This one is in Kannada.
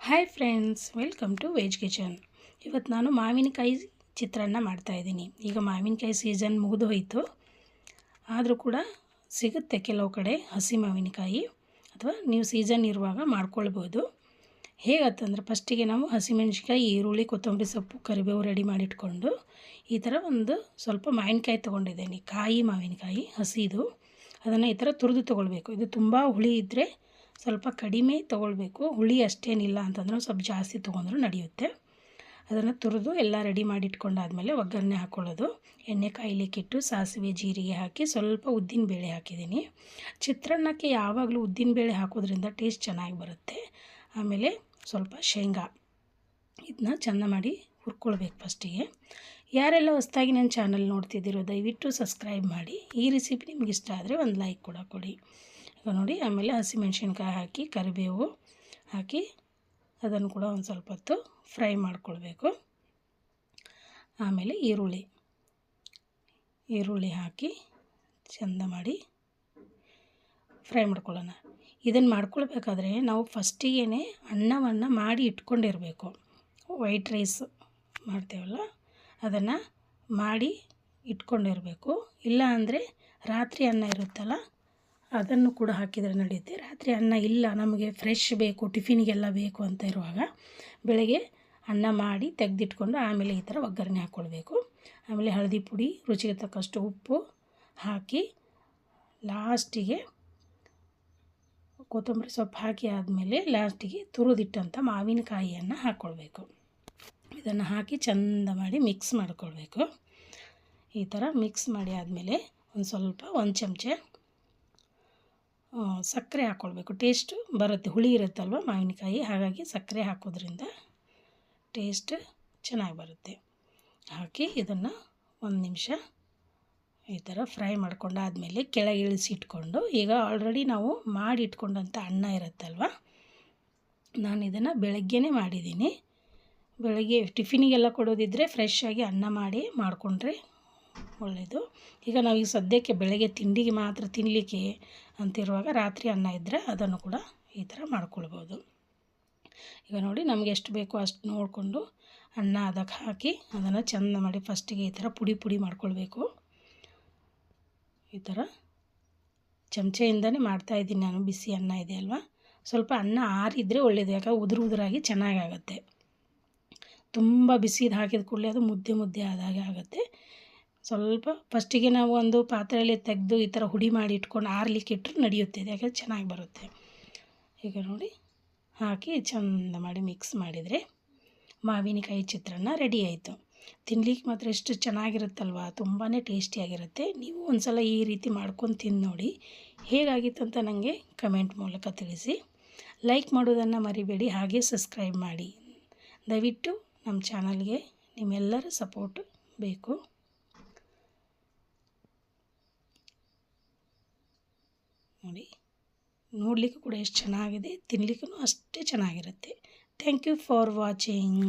Hi friends welcome to veg kitchen ಇವತ್ತು ನಾನು ಮಾವಿನಕಾಯಿ ಚಿತ್ರಾನ್ನ ಮಾಡ್ತಾಯಿದ್ದೀನಿ ಈಗ ಮಾವಿನಕಾಯಿ ಸೀಸನ್ ಮುಗಿದು ಹೋಯಿತು. ಆದರೂ ಕೂಡ ಸಿಗುತ್ತೆ ಕೆಲವು ಕಡೆ ಹಸಿ ಮಾವಿನಕಾಯಿ ಅಥವಾ ನೀವು ಸೀಸನ್ ಇರುವಾಗ ಮಾಡ್ಕೊಳ್ಬೋದು. ಹೇಗತ್ತಂದ್ರೆ ಫಸ್ಟಿಗೆ ನಾವು ಹಸಿಮೆಣ್ಸಿಕಾಯಿ ಈರುಳ್ಳಿ, ಕೊತ್ತಂಬರಿ ಸೊಪ್ಪು, ಕರಿಬೇವು ರೆಡಿ ಮಾಡಿಟ್ಕೊಂಡು ಈ ಥರ ಒಂದು ಸ್ವಲ್ಪ ಮಾವಿನಕಾಯಿ ತೊಗೊಂಡಿದ್ದೀನಿ. ಕಾಯಿ ಮಾವಿನಕಾಯಿ, ಹಸಿದು. ಅದನ್ನು ಈ ಥರ ತುರಿದು ತೊಗೊಳ್ಬೇಕು. ಇದು ತುಂಬ ಹುಳಿ ಇದ್ದರೆ ಸ್ವಲ್ಪ ಕಡಿಮೆ ತೊಗೊಳ್ಬೇಕು. ಹುಳಿ ಅಷ್ಟೇನಿಲ್ಲ ಅಂತಂದ್ರೆ ಸ್ವಲ್ಪ ಜಾಸ್ತಿ ತೊಗೊಂಡ್ರು ನಡೆಯುತ್ತೆ. ಅದನ್ನು ತುರಿದು ಎಲ್ಲ ರೆಡಿ ಮಾಡಿ ಇಟ್ಕೊಂಡಾದಮೇಲೆ ಒಗ್ಗರಣೆ ಹಾಕ್ಕೊಳ್ಳೋದು ಎಣ್ಣೆ ಕಾಯ್ಲಿಕ್ಕಿಟ್ಟು ಸಾಸಿವೆ, ಜೀರಿಗೆ ಹಾಕಿ ಸ್ವಲ್ಪ ಉದ್ದಿನ ಬೇಳೆ ಹಾಕಿದ್ದೀನಿ. ಚಿತ್ರಾನ್ನಕ್ಕೆ ಯಾವಾಗಲೂ ಉದ್ದಿನ ಬೇಳೆ ಹಾಕೋದ್ರಿಂದ ಟೇಸ್ಟ್ ಚೆನ್ನಾಗಿ ಬರುತ್ತೆ. ಆಮೇಲೆ ಸ್ವಲ್ಪ ಶೇಂಗಾ. ಇದನ್ನ ಚೆಂದ ಮಾಡಿ ಹುರ್ಕೊಳ್ಬೇಕು ಫಸ್ಟಿಗೆ. ಯಾರೆಲ್ಲ ಹೊಸ್ದಾಗಿ ನನ್ನ ಚಾನಲ್ ನೋಡ್ತಿದ್ದೀರೋ ದಯವಿಟ್ಟು ಸಬ್ಸ್ಕ್ರೈಬ್ ಮಾಡಿ. ಈ ರೆಸಿಪಿ ನಿಮ್ಗೆ ಇಷ್ಟ ಆದರೆ ಒಂದು ಲೈಕ್ ಕೂಡ ಕೊಡಿ. ಈಗ ನೋಡಿ, ಆಮೇಲೆ ಹಸಿಮೆಣ್ಸಿನ್ಕಾಯಿ ಹಾಕಿ, ಕರಿಬೇವು ಹಾಕಿ ಅದನ್ನು ಕೂಡ ಒಂದು ಸ್ವಲ್ಪ ಹೊತ್ತು ಫ್ರೈ ಮಾಡ್ಕೊಳ್ಬೇಕು. ಆಮೇಲೆ ಈರುಳ್ಳಿ ಈರುಳ್ಳಿ ಹಾಕಿ ಚಂದ ಮಾಡಿ ಫ್ರೈ ಮಾಡ್ಕೊಳ್ಳೋಣ. ಇದನ್ನು ಮಾಡ್ಕೊಳ್ಬೇಕಾದ್ರೆ ನಾವು ಫಸ್ಟಿಗೆ ಅನ್ನವನ್ನು ಮಾಡಿ ಇಟ್ಕೊಂಡಿರಬೇಕು. ವೈಟ್ ರೈಸ್ ಮಾಡ್ತೇವಲ್ಲ, ಅದನ್ನು ಮಾಡಿ ಇಟ್ಕೊಂಡಿರಬೇಕು. ಇಲ್ಲ ಅಂದರೆ ರಾತ್ರಿ ಅನ್ನ ಇರುತ್ತಲ್ಲ ಅದನ್ನು ಕೂಡ ಹಾಕಿದರೆ ನಡೆಯುತ್ತೆ. ರಾತ್ರಿ ಅನ್ನ ಇಲ್ಲ, ನಮಗೆ ಫ್ರೆಶ್ ಬೇಕು, ಟಿಫಿನಿಗೆಲ್ಲ ಬೇಕು ಅಂತ ಇರುವಾಗ ಬೆಳಗ್ಗೆ ಅನ್ನ ಮಾಡಿ ತೆಗೆದಿಟ್ಕೊಂಡು ಆಮೇಲೆ ಈ ಥರ ಒಗ್ಗರಣೆ ಹಾಕ್ಕೊಳ್ಬೇಕು ಆಮೇಲೆ ಹಳದಿ ಪುಡಿ, ರುಚಿಗೆ ತಕ್ಕಷ್ಟು ಉಪ್ಪು ಹಾಕಿ ಲಾಸ್ಟಿಗೆ ಕೊತ್ತಂಬರಿ ಸೊಪ್ಪು ಹಾಕಿ ಆದಮೇಲೆ ಲಾಸ್ಟಿಗೆ ತುರಿದಿಟ್ಟಂಥ ಮಾವಿನಕಾಯಿಯನ್ನು ಹಾಕ್ಕೊಳ್ಬೇಕು ಇದನ್ನು ಹಾಕಿ ಚೆಂದ ಮಾಡಿ ಮಿಕ್ಸ್ ಮಾಡ್ಕೊಳ್ಬೇಕು. ಈ ಥರ ಮಿಕ್ಸ್ ಮಾಡಿ ಆದಮೇಲೆ ಒಂದು ಸ್ವಲ್ಪ ಒಂದು ಚಮಚ ಸಕ್ಕರೆ ಹಾಕ್ಕೊಳ್ಬೇಕು ಟೇಸ್ಟ್ ಬರುತ್ತೆ. ಹುಳಿ ಇರುತ್ತಲ್ವ? ಮಾವಿನಕಾಯಿ. ಹಾಗಾಗಿ ಸಕ್ಕರೆ ಹಾಕೋದ್ರಿಂದ ಟೇಸ್ಟ್ ಚೆನ್ನಾಗಿ ಬರುತ್ತೆ. ಹಾಕಿ ಇದನ್ನು ಒಂದು ನಿಮಿಷ ಈ ಥರ ಫ್ರೈ ಮಾಡ್ಕೊಂಡಾದಮೇಲೆ ಕೆಳಗೆ ಇಳಿಸಿಟ್ಕೊಂಡು, ಈಗ ಆಲ್ರೆಡಿ ನಾವು ಮಾಡಿ ಇಟ್ಕೊಂಡಂಥ ಅನ್ನ ಇರುತ್ತಲ್ವ? ನಾನು ಇದನ್ನು ಬೆಳಗ್ಗೆನೇ ಮಾಡಿದ್ದೀನಿ. ಬೆಳಗ್ಗೆ ಟಿಫಿನಿಗೆಲ್ಲ ಕೊಡೋದಿದ್ದರೆ ಫ್ರೆಶ್ ಆಗಿ ಅನ್ನ ಮಾಡಿ ಮಾಡಿಕೊಂಡ್ರೆ ಒಳ್ಳೆಯದು ಈಗ ನಾವು ಈಗ ಸದ್ಯಕ್ಕೆ ಬೆಳಗ್ಗೆ ತಿಂಡಿಗೆ ಮಾತ್ರ ತಿನ್ನಲಿಕ್ಕೆ ಅಂತಿರುವಾಗ ರಾತ್ರಿ ಅನ್ನ ಇದ್ದರೆ ಅದನ್ನು ಕೂಡ ಈ ಥರ ಮಾಡ್ಕೊಳ್ಬೋದು. ಈಗ ನೋಡಿ ನಮಗೆ ಎಷ್ಟು ಬೇಕೋ ಅಷ್ಟು ನೋಡಿಕೊಂಡು ಅನ್ನ ಅದಕ್ಕೆ ಹಾಕಿ ಅದನ್ನು ಚೆಂದ ಮಾಡಿ ಫಸ್ಟಿಗೆ ಈ ಥರ ಪುಡಿ ಪುಡಿ ಮಾಡ್ಕೊಳ್ಬೇಕು. ಈ ಥರ ಚಮಚೆಯಿಂದನೇ ಮಾಡ್ತಾಯಿದ್ದೀನಿ ನಾನು, ಬಿಸಿ ಅನ್ನ ಇದೆ ಅಲ್ವಾ? ಸ್ವಲ್ಪ ಅನ್ನ ಆರಿದ್ರೆ ಒಳ್ಳೆಯದು ಯಾಕಂದ್ರೆ ಉದುರು ಉದುರಾಗಿ ಚೆನ್ನಾಗಾಗತ್ತೆ. ತುಂಬ ಬಿಸಿದು ಹಾಕಿದ ಕೂಡಲೇ ಅದು ಮುದ್ದೆ ಮುದ್ದೆ ಆದಾಗೆ ಆಗುತ್ತೆ. ಸ್ವಲ್ಪ ಫಸ್ಟಿಗೆ ನಾವು ಒಂದು ಪಾತ್ರೆಯಲ್ಲಿ ತೆಗೆದು ಈ ಥರ ಹುಡಿ ಮಾಡಿ ಇಟ್ಕೊಂಡು ಆರ್ಲಿಕ್ಕೆ ಇಟ್ಟರೆ ನಡೆಯುತ್ತೆ ಯಾಕಂದರೆ ಚೆನ್ನಾಗಿ ಬರುತ್ತೆ. ಈಗ ನೋಡಿ, ಹಾಕಿ ಚೆಂದ ಮಾಡಿ ಮಿಕ್ಸ್ ಮಾಡಿದರೆ ಮಾವಿನಕಾಯಿ ಚಿತ್ರಾನ್ನ ರೆಡಿ ಆಯಿತು. ತಿನ್ಲಿಕ್ಕೆ ಮಾತ್ರ ಎಷ್ಟು ಚೆನ್ನಾಗಿರುತ್ತಲ್ವ? ತುಂಬಾ ಟೇಸ್ಟಿಯಾಗಿರುತ್ತೆ. ನೀವು ಒಂದು ಸಲ ಈ ರೀತಿ ಮಾಡ್ಕೊಂಡು ತಿಂದು ನೋಡಿ ಹೇಗಾಗಿತ್ತು ಅಂತ ನನಗೆ ಕಮೆಂಟ್ ಮೂಲಕ ತಿಳಿಸಿ. ಲೈಕ್ ಮಾಡೋದನ್ನು ಮರಿಬೇಡಿ, ಹಾಗೆ ಸಬ್ಸ್ಕ್ರೈಬ್ ಮಾಡಿ. ದಯವಿಟ್ಟು ನಮ್ಮ ಚಾನಲ್ಗೆ ನಿಮ್ಮೆಲ್ಲರ ಸಪೋರ್ಟ್ ಬೇಕು. ನೋಡಿ. ನೋಡಲಿಕ್ಕೂ ಕೂಡ ಎಷ್ಟು ಚೆನ್ನಾಗಿದೆ ತಿನ್ನಲಿಕ್ಕೂ ಅಷ್ಟೇ ಚೆನ್ನಾಗಿರುತ್ತೆ. Thank you for watching